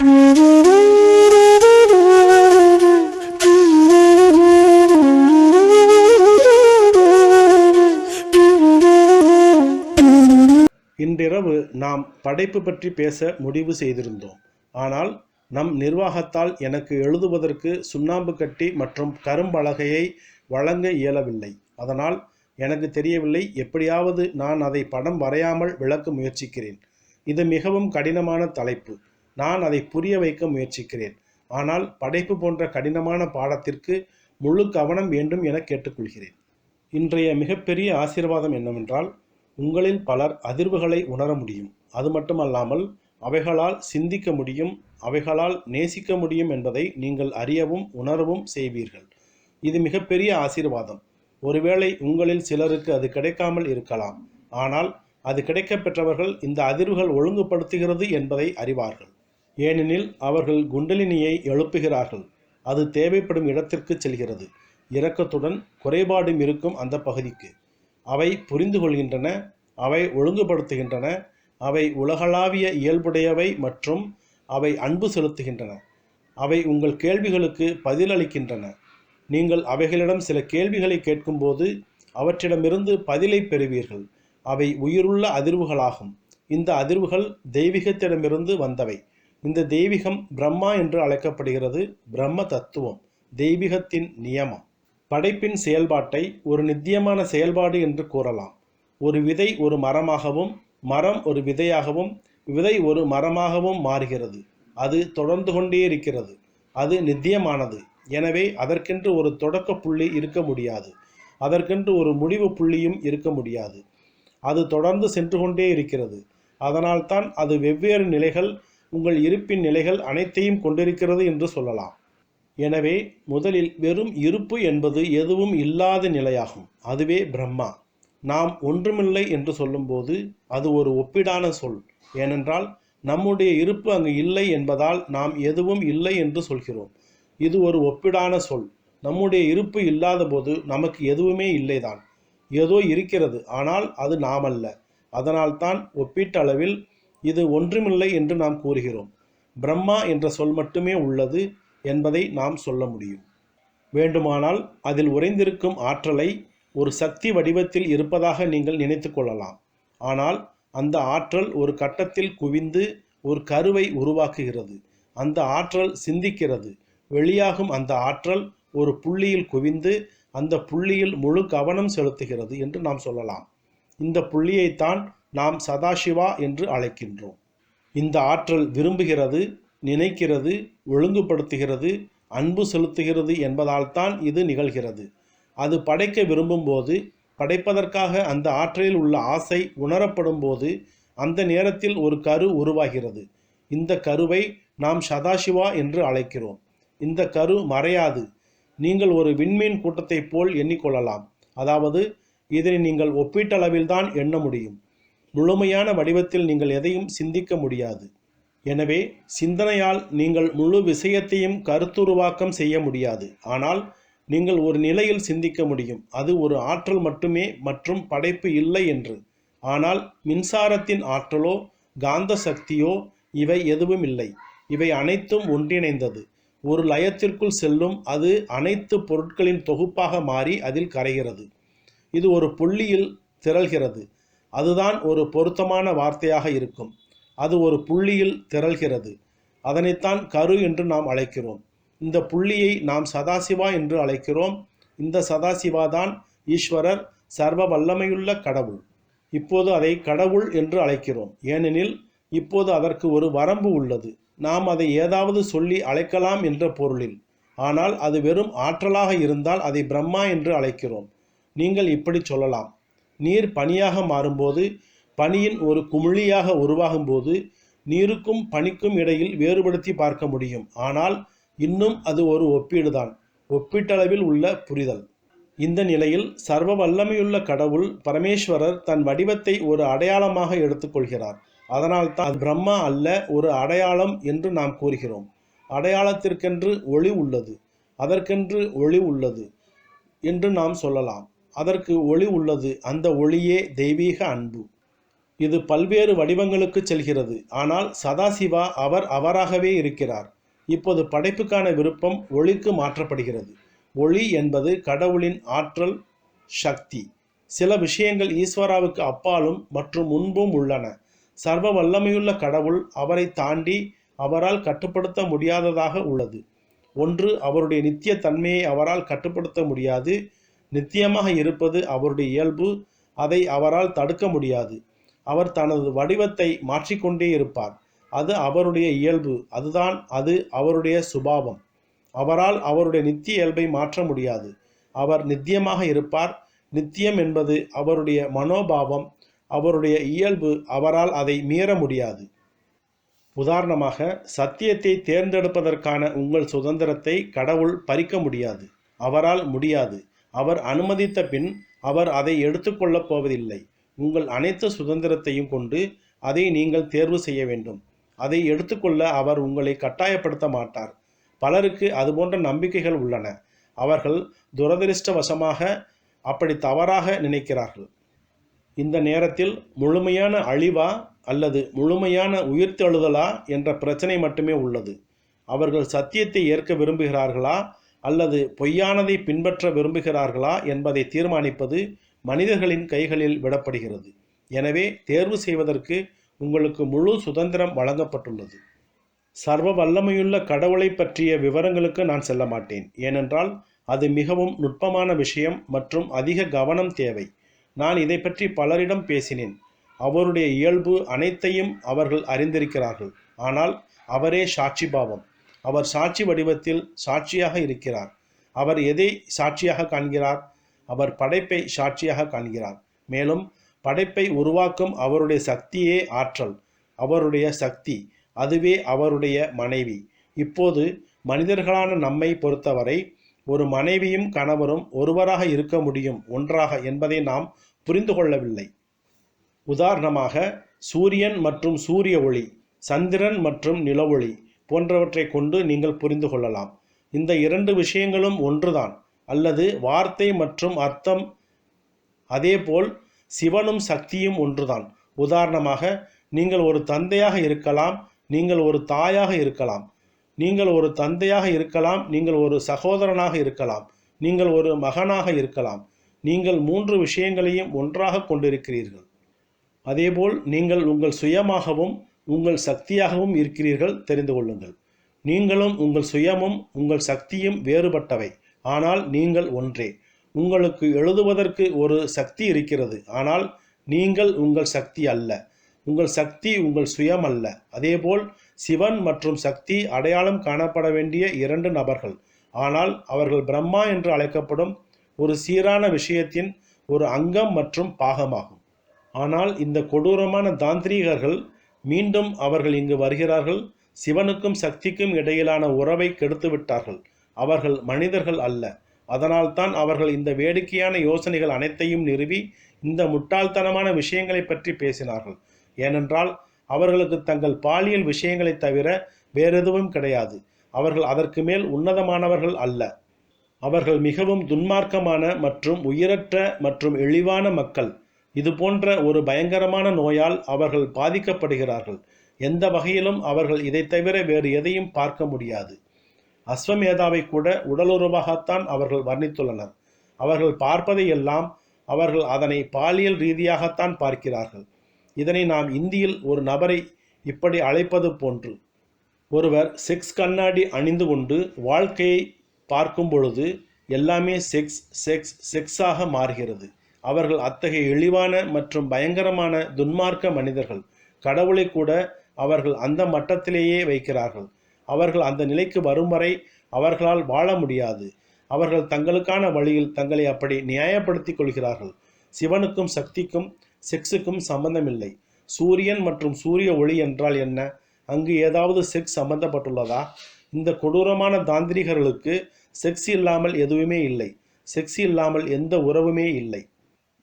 இன்றிரவு நாம் படைப்பு பற்றி பேச முடிவு செய்திருந்தோம். ஆனால் நம் நிர்வாகத்தால் எனக்கு எழுதுவதற்கு சுண்ணாம்பு கட்டி மற்றும் கரும்பலகையை வழங்க இயலவில்லை. அதனால் எனக்கு தெரியவில்லை எப்படியாவது நான் அதை படம் வரையாமல் விளக்க முயற்சிக்கிறேன். இது மிகவும் கடினமான தலைப்பு. நான் அதை புரிய வைக்க முயற்சிக்கிறேன். ஆனால் படைப்பு போன்ற கடினமான பாடத்திற்கு முழு கவனம் வேண்டும் என கேட்டுக்கொள்கிறேன். இன்றைய மிகப்பெரிய ஆசீர்வாதம் என்னவென்றால் உங்களில் பலர் அதிர்வுகளை உணர முடியும். அது மட்டுமல்லாமல் அவைகளால் சிந்திக்க முடியும் அவைகளால் நேசிக்க முடியும் என்பதை நீங்கள் அறியவும் உணரவும் செய்வீர்கள். இது மிகப்பெரிய ஆசீர்வாதம். ஒருவேளை உங்களில் சிலருக்கு அது கிடைக்காமல் இருக்கலாம். ஆனால் அது கிடைக்கப்பெற்றவர்கள் இந்த அதிர்வுகள் ஒழுங்குபடுத்துகிறது என்பதை அறிவார்கள். ஏனெனில் அவர்கள் குண்டலினியை எழுப்புகிறார்கள். அது தேவைப்படும் இடத்திற்கு செல்கிறது. இரக்கத்துடன் குறைபாடும் இருக்கும் அந்த பகுதிக்கு. அவை புரிந்து கொள்கின்றன அவை ஒழுங்குபடுத்துகின்றன அவை உலகளாவிய இயல்புடையவை மற்றும் அவை அன்பு செலுத்துகின்றன. அவை உங்கள் கேள்விகளுக்கு பதிலளிக்கின்றன. நீங்கள் அவைகளிடம் சில கேள்விகளை கேட்கும்போது அவற்றிடமிருந்து பதிலை பெறுவீர்கள். அவை உயிருள்ள அதிர்வுகளாகும். இந்த அதிர்வுகள் தெய்வீகத்திடமிருந்து வந்தவை. இந்த தெய்வீகம் பிரம்மா என்று அழைக்கப்படுகிறது பிரம்ம தத்துவம் தெய்வீகத்தின் நியமம். படைப்பின் செயல்பாட்டை ஒரு நித்தியமான செயல்பாடு என்று கூறலாம். ஒரு விதை ஒரு மரமாகவும் மரம் ஒரு விதையாகவும் விதை ஒரு மரமாகவும் மாறுகிறது. அது தொடர்ந்து கொண்டே இருக்கிறது. அது நித்தியமானது. எனவே அதற்கென்று ஒரு தொடக்க புள்ளி இருக்க முடியாது. அதற்கென்று ஒரு முடிவு புள்ளியும் இருக்க முடியாது. அது தொடர்ந்து சென்று கொண்டே இருக்கிறது. அதனால்தான் அது வெவ்வேறு நிலைகள் உங்கள் இருப்பின் நிலைகள் அனைத்தையும் கொண்டிருக்கிறது என்று சொல்லலாம். எனவே முதலில் வெறும் இருப்பு என்பது எதுவும் இல்லாத நிலையாகும். அதுவே பிரம்மா. நாம் ஒன்றுமில்லை என்று சொல்லும்போது அது ஒரு ஒப்பிடான சொல். ஏனென்றால் நம்முடைய இருப்பு அங்கு இல்லை என்பதால் நாம் எதுவும் இல்லை என்று சொல்கிறோம். இது ஒரு ஒப்பிடான சொல். நம்முடைய இருப்பு இல்லாத போது நமக்கு எதுவுமே இல்லைதான். ஏதோ இருக்கிறது. ஆனால் அது நாமல்ல. அதனால்தான் ஒப்பீட்டளவில் இது ஒன்றுமில்லை என்று நாம் கூறுகிறோம். பிரம்மா என்ற சொல் மட்டுமே உள்ளது என்பதை நாம் சொல்ல முடியும். வேண்டுமானால் அதில் உறைந்திருக்கும் ஆற்றலை ஒரு சக்தி வடிவத்தில் இருப்பதாக நீங்கள் நினைத்து கொள்ளலாம். ஆனால் அந்த ஆற்றல் ஒரு கட்டத்தில் குவிந்து ஒரு கருவை உருவாக்குகிறது. அந்த ஆற்றல் சிந்திக்கிறது. வெளியாகும் அந்த ஆற்றல் ஒரு புள்ளியில் குவிந்து அந்த புள்ளியில் முழு கவனம் செலுத்துகிறது என்று நாம் சொல்லலாம். இந்த புள்ளியைத்தான் நாம் சதாசிவா என்று அழைக்கின்றோம். இந்த ஆற்றல் விரும்புகிறது நினைக்கிறது ஒழுங்குபடுத்துகிறது அன்பு செலுத்துகிறது என்பதால்தான் இது நிகழ்கிறது. அது படைக்க விரும்பும்போது படைப்பதற்காக அந்த ஆற்றலில் உள்ள ஆசை உணரப்படும் போது அந்த நேரத்தில் ஒரு கரு உருவாகிறது. இந்த கருவை நாம் சதாசிவா என்று அழைக்கிறோம். இந்த கரு மறையாது. நீங்கள் ஒரு விண்மீன் கூட்டத்தைப் போல் எண்ணிக்கொள்ளலாம். அதாவது இதனை நீங்கள் ஒப்பீட்டளவில்தான் எண்ண முடியும். முழுமையான வடிவத்தில் நீங்கள் எதையும் சிந்திக்க முடியாது. எனவே சிந்தனையால் நீங்கள் முழு விஷயத்தையும் கருத்துருவாக்கம் செய்ய முடியாது. ஆனால் நீங்கள் ஒரு நிலையில் சிந்திக்க முடியும். அது ஒரு ஆற்றல் மட்டுமே மற்றும் படைப்பு இல்லை என்று. ஆனால் மின்சாரத்தின் ஆற்றலோ காந்த சக்தியோ இவை எதுவும் இல்லை. இவை அனைத்தும் ஒன்றிணைந்தது. ஒரு லயத்திற்குள் செல்லும் அது அனைத்து பொருட்களின் தொகுப்பாக மாறி அதில் கரைகிறது. இது ஒரு புள்ளியில் திரள்கிறது. அதுதான் ஒரு பொருத்தமான வார்த்தையாக இருக்கும். அது ஒரு புள்ளியில் திரள்கிறது. அதனைத்தான் கரு என்று நாம் அழைக்கிறோம். இந்த புள்ளியை நாம் சதாசிவா என்று அழைக்கிறோம். இந்த சதாசிவா தான் ஈஸ்வரர் சர்வ வல்லமையுள்ள கடவுள். இப்போது அதை கடவுள் என்று அழைக்கிறோம். ஏனெனில் இப்போது அதற்கு ஒரு வரம்பு உள்ளது. நாம் அதை ஏதாவது சொல்லி அழைக்கலாம் என்ற பொருளில். ஆனால் அது வெறும் ஆற்றலாக இருந்தால் அதை பிரம்மா என்று அழைக்கிறோம். நீங்கள் இப்படி சொல்லலாம். நீர் பனியாக மாறும்போது பனியின் ஒரு குமிழியாக உருவாகும்போது நீருக்கும் பனிக்கும் இடையில் வேறுபடுத்தி பார்க்க முடியும். ஆனால் இன்னும் அது ஒரு ஒப்பீடுதான் ஒப்பீட்டளவில் உள்ள புரிதல். இந்த நிலையில் சர்வ வல்லமையுள்ள கடவுள் பரமேஸ்வரர் தன் வடிவத்தை ஒரு அடையாளமாக எடுத்துக்கொள்கிறார் அதனால்தான் பிரம்மா அல்ல ஒரு அடையாளம் என்று நாம் கூறுகிறோம். அடையாளத்திற்கென்று ஒளி உள்ளது அதற்கென்று ஒளி உள்ளது என்று நாம் சொல்லலாம். அதற்கு ஒளி உள்ளது. அந்த ஒளியே தெய்வீக அன்பு. இது பல்வேறு வடிவங்களுக்கு செல்கிறது. ஆனால் சதாசிவா அவர் அவராகவே இருக்கிறார். இப்போது படைப்புக்கான விருப்பம் ஒளிக்கு மாற்றப்படுகிறது. ஒளி என்பது கடவுளின் ஆற்றல் சக்தி. சில விஷயங்கள் ஈஸ்வராவுக்கு அப்பாலும் மற்றும் முன்பும் உள்ளன. சர்வ வல்லமையுள்ள கடவுள் அவரை தாண்டி அவரால் கட்டுப்படுத்த முடியாததாக உள்ளது. ஒன்று அவருடைய நித்திய தன்மையை அவரால் கட்டுப்படுத்த முடியாது. நித்தியமாக இருப்பது அவருடைய இயல்பு அதை அவரால் தடுக்க முடியாது. அவர் தனது வடிவத்தை மாற்றிக்கொண்டே இருப்பார். அது அவருடைய இயல்பு. அதுதான் அது அவருடைய சுபாவம். அவரால் அவருடைய நித்திய இயல்பை மாற்ற முடியாது. அவர் நித்தியமாக இருப்பார். நித்தியம் என்பது அவருடைய மனோபாவம். அவருடைய இயல்பு அவரால் அதை மீற முடியாது. உதாரணமாக சத்தியத்தை தேர்ந்தெடுப்பதற்கான உங்கள் சுதந்திரத்தை கடவுள் பறிக்க முடியாது. அவரால் முடியாது. அவர் அனுமதித்த பின் அவர் அதை எடுத்துக்கொள்ளப் போவதில்லை. உங்கள் அனைத்து சுதந்திரத்தையும் கொண்டு அதை நீங்கள் தேர்வு செய்ய வேண்டும். அதை எடுத்துக்கொள்ள அவர் உங்களை கட்டாயப்படுத்த மாட்டார். பலருக்கு அதுபோன்ற நம்பிக்கைகள் உள்ளன. அவர்கள் துரதிருஷ்டவசமாக அப்படி தவறாக நினைக்கிறார்கள். இந்த நேரத்தில் முழுமையான அழிவா அல்லது முழுமையான உயிர்த்தெழுதலா என்ற பிரச்சனை மட்டுமே உள்ளது. அவர்கள் சத்தியத்தை ஏற்க விரும்புகிறார்களா? அல்லது பொய்யானதை பின்பற்ற விரும்புகிறார்களா என்பதை தீர்மானிப்பது மனிதர்களின் கைகளில் விடப்படுகிறது. எனவே தேர்வு செய்வதற்கு உங்களுக்கு முழு சுதந்திரம் வழங்கப்பட்டுள்ளது. சர்வ வல்லமையுள்ள கடவுளை பற்றிய விவரங்களுக்கு நான் செல்ல மாட்டேன். ஏனென்றால் அது மிகவும் நுட்பமான விஷயம் மற்றும் அதிக கவனம் தேவை. நான் இதை பற்றி பலரிடம் பேசினேன். அவருடைய இயல்பு அனைத்தையும் அவர்கள் அறிந்திருக்கிறார்கள். ஆனால் அவரே சாட்சி பாவம். அவர் சாட்சி வடிவத்தில் சாட்சியாக இருக்கிறார். அவர் எதை சாட்சியாக காண்கிறார்? அவர் படைப்பை சாட்சியாக காண்கிறார். மேலும் படைப்பை உருவாக்கும் அவருடைய சக்தியே ஆற்றல் அவருடைய சக்தி அதுவே அவருடைய மனைவி. இப்போது மனிதர்களான நம்மை பொறுத்தவரை ஒரு மனைவியும் கணவரும் ஒருவராக இருக்க முடியும் ஒன்றாக என்பதை நாம் புரிந்து கொள்ளவில்லை. உதாரணமாக சூரியன் மற்றும் சூரிய ஒளி சந்திரன் மற்றும் நிலவொளி போன்றவற்றை கொண்டு நீங்கள் புரிந்து கொள்ளலாம். இந்த இரண்டு விஷயங்களும் ஒன்றுதான். அல்லது வார்த்தை மற்றும் அர்த்தம் அதேபோல் சிவனும் சக்தியும் ஒன்றுதான். உதாரணமாக நீங்கள் ஒரு தந்தையாக இருக்கலாம் நீங்கள் ஒரு தாயாக இருக்கலாம். நீங்கள் ஒரு தந்தையாக இருக்கலாம் நீங்கள் ஒரு சகோதரனாக இருக்கலாம். நீங்கள் ஒரு மகனாக இருக்கலாம். நீங்கள் மூன்று விஷயங்களையும் ஒன்றாக கொண்டிருக்கிறீர்கள். அதேபோல் நீங்கள் உங்கள் சுயமாகவும் உங்கள் சக்தியாகவும் இருக்கிறீர்கள் தெரிந்து கொள்ளுங்கள். நீங்களும் உங்கள் சுயமும் உங்கள் சக்தியும் வேறுபட்டவை. ஆனால் நீங்கள் ஒன்றே. உங்களுக்கு எழுதுவதற்கு ஒரு சக்தி இருக்கிறது. ஆனால் நீங்கள் உங்கள் சக்தி அல்ல. உங்கள் சக்தி உங்கள் சுயம் அல்ல. அதேபோல் சிவன் மற்றும் சக்தி அடையாளம் காணப்பட வேண்டிய இரண்டு நபர்கள். ஆனால் அவர்கள் பிரம்மா என்று அழைக்கப்படும் ஒரு சீரான விஷயத்தின் ஒரு அங்கம் மற்றும் பாகமாகும். ஆனால் இந்த கொடூரமான தாந்திரீகர்கள் மீண்டும் அவர்கள் இங்கு வருகிறார்கள். சிவனுக்கும் சக்திக்கும் இடையிலான உறவை கெடுத்து விட்டார்கள் அவர்கள் மனிதர்கள் அல்ல. அதனால்தான் அவர்கள் இந்த வேடிக்கையான யோசனைகள் அனைத்தையும் நிறுவி இந்த முட்டாள்தனமான விஷயங்களை பற்றி பேசினார்கள். ஏனென்றால் அவர்களுக்கு தங்கள் பாலியல் விஷயங்களை தவிர வேறெதுவும் கிடையாது. அவர்கள் அதற்கு மேல் உன்னதமானவர்கள் அல்ல. அவர்கள் மிகவும் துன்மார்க்கமான மற்றும் உயிரற்ற மற்றும் இழிவான மக்கள். இது போன்ற ஒரு பயங்கரமான நோயால் அவர்கள் பாதிக்கப்படுகிறார்கள். எந்த வகையிலும் அவர்கள் இதை தவிர வேறு எதையும் பார்க்க முடியாது. அஸ்வமேதாவை கூட உடலுறவாகத்தான் அவர்கள் வர்ணித்துள்ளனர். அவர்கள் பார்ப்பதை எல்லாம் அவர்கள் அதனை பாலியல் ரீதியாகத்தான் பார்க்கிறார்கள். இதனை நாம் இந்தியில் ஒரு நபரை இப்படி அழைப்பது போன்று ஒருவர் செக்ஸ் கண்ணாடி அணிந்து கொண்டு வாழ்க்கையை பார்க்கும் பொழுது எல்லாமே செக்ஸ் செக்ஸ் செக்ஸாக மாறுகிறது. அவர்கள் அத்தகைய இழிவான மற்றும் பயங்கரமான துன்மார்க்க மனிதர்கள். கடவுளை கூட அவர்கள் அந்த மட்டத்திலேயே வைக்கிறார்கள். அவர்கள் அந்த நிலைக்கு வரும் வரை அவர்களால் வாழ முடியாது. அவர்கள் தங்களுக்கான வழியில் தங்களை அப்படி நியாயப்படுத்திக் கொள்கிறார்கள். சிவனுக்கும் சக்திக்கும் செக்ஸுக்கும் சம்பந்தமில்லை. சூரியன் மற்றும் சூரிய ஒளி என்றால் என்ன? அங்கு ஏதாவது செக்ஸ் சம்பந்தப்பட்டுள்ளதா? இந்த கொடூரமான தாந்திரிகர்களுக்கு செக்ஸ் இல்லாமல் எதுவுமே இல்லை. செக்ஸ் இல்லாமல் எந்த உறவுமே இல்லை.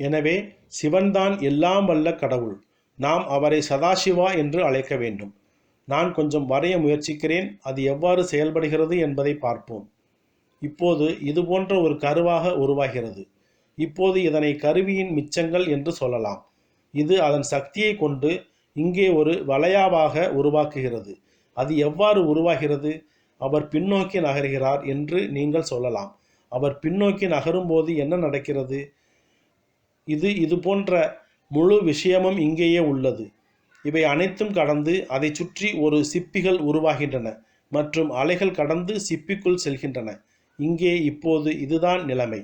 எனவே சிவன்தான் எல்லாம் வல்ல கடவுள். நாம் அவரை சதாசிவா என்று அழைக்க வேண்டும். நான் கொஞ்சம் வரைய முயற்சிக்கிறேன் அது எவ்வாறு செயல்படுகிறது என்பதை பார்ப்போம். இப்போது இது போன்ற ஒரு கருவாக உருவாகிறது. இப்போது இதனை கருவியின் மிச்சங்கள் என்று சொல்லலாம். இது அதன் சக்தியை கொண்டு இங்கே ஒரு வளையாவாக உருவாக்குகிறது. அது எவ்வாறு உருவாகிறது? அவர் பின்னோக்கி நகர்கிறார் என்று நீங்கள் சொல்லலாம். அவர் பின்னோக்கி நகரும்போது என்ன நடக்கிறது? இது இது போன்ற முழு விஷயமும் இங்கேயே உள்ளது. இவை அனைத்தும் கடந்து அதை சுற்றி ஒரு சிப்பிகள் உருவாகின்றன மற்றும் அலைகள் கடந்து சிப்பிக்குள் செல்கின்றன. இங்கே இப்போது இதுதான் நிலைமை.